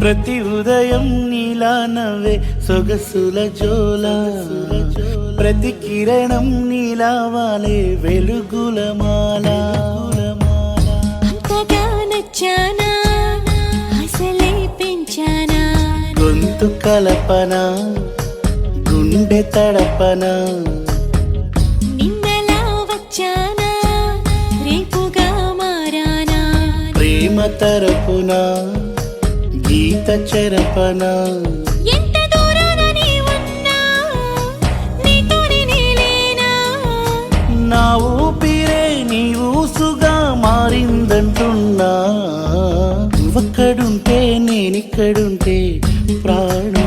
ప్రతి ఉదయం నీలా నవ్వే సొగసుల జోల ప్రతి కిరణం నీలా వాలే వెలుగుల మాల. గొంతు కలపన? గుండె తడపన? ప్రేమ తరపున? చెరపన? ఎంత దూరాన నీ ఉన్నా నీతోనే నేలేనా నా ఊపిరే నీ ఊసుగా మారిందంటున్నా. నువ్వక్కడుంటే నేనిక్కడుంటే ప్రాణం